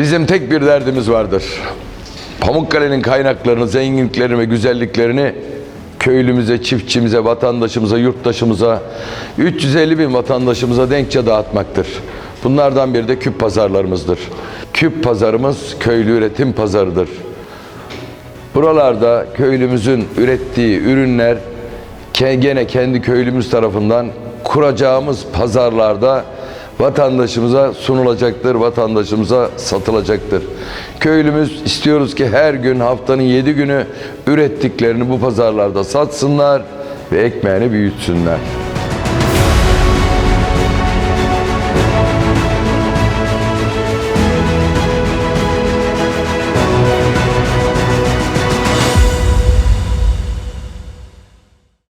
Bizim tek bir derdimiz vardır. Pamukkale'nin kaynaklarını, zenginliklerini ve güzelliklerini köylümüze, çiftçimize, vatandaşımıza, yurttaşımıza, 350 bin vatandaşımıza denkçe dağıtmaktır. Bunlardan biri de küp pazarlarımızdır. Küp pazarımız köylü üretim pazarıdır. Buralarda köylümüzün ürettiği ürünler gene kendi köylümüz tarafından kuracağımız pazarlarda vatandaşımıza sunulacaktır, vatandaşımıza satılacaktır. Köylümüz istiyoruz ki her gün haftanın yedi günü ürettiklerini bu pazarlarda satsınlar ve ekmeğini büyütsünler.